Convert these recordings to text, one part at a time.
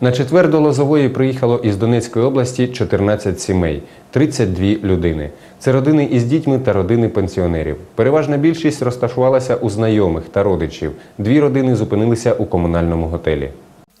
На четвер до Лозової приїхало із Донецької області 14 сімей, 32 людини. Це родини із дітьми та родини пенсіонерів. Переважна більшість розташувалася у знайомих та родичів. Дві родини зупинилися у комунальному готелі.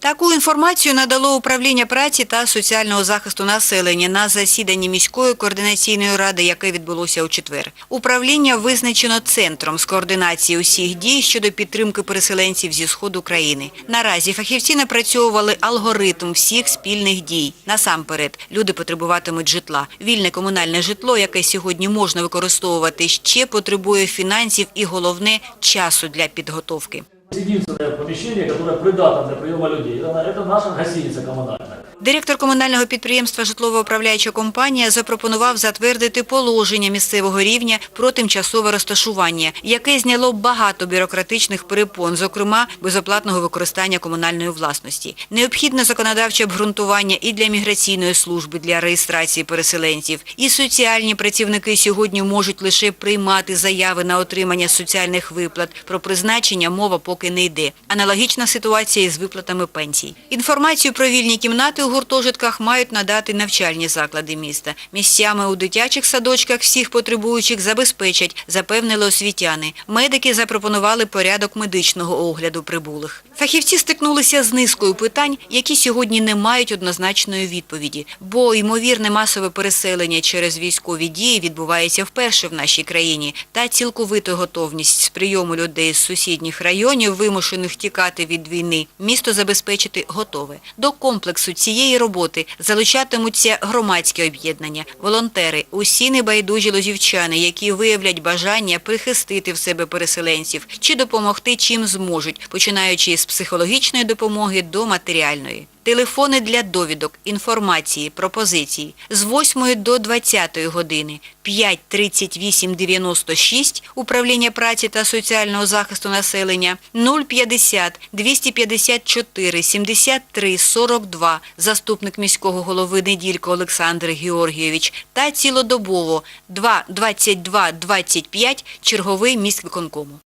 Таку інформацію надало управління праці та соціального захисту населення на засіданні міської координаційної ради, яке відбулося у четвер. Управління визначено центром з координації усіх дій щодо підтримки переселенців зі сходу країни. Наразі фахівці напрацьовували алгоритм всіх спільних дій. Насамперед, люди потребуватимуть житла. Вільне комунальне житло, яке сьогодні можна використовувати, ще потребує фінансів і головне часу для підготовки. Единственное помещение, которое придатно для приема людей, это, это наша гостиница коммунальная. Директор комунального підприємства «Житлово-управляюча компанія» запропонував затвердити положення місцевого рівня про тимчасове розташування, яке зняло багато бюрократичних перепон, зокрема безоплатного використання комунальної власності. Необхідне законодавче обґрунтування і для міграційної служби для реєстрації переселенців. І соціальні працівники сьогодні можуть лише приймати заяви на отримання соціальних виплат. Про призначення мова поки не йде. Аналогічна ситуація із виплатами пенсій. Інформацію про вільні кімнати у гуртожитках мають надати навчальні заклади міста. Місцями у дитячих садочках всіх потребуючих забезпечать, запевнили освітяни. Медики запропонували порядок медичного огляду прибулих. Фахівці стикнулися з низкою питань, які сьогодні не мають однозначної відповіді, бо ймовірне масове переселення через військові дії відбувається вперше в нашій країні, та цілковита готовність з прийому людей з сусідніх районів, вимушених тікати від війни, місто забезпечити готове. До комплексу цієї роботи залучатимуться громадські об'єднання, волонтери, усі небайдужі лозівчани, які виявлять бажання прихистити в себе переселенців чи допомогти чим зможуть, починаючи з психологічної допомоги до матеріальної. Телефони для довідок, інформації, пропозицій. З 8 до 20 години. 5 38 96 Управління праці та соціального захисту населення. 050 254 73 42 заступник міського голови Неділько Олександр Георгійович. Та цілодобово. 2 22 25 черговий міськвиконкому.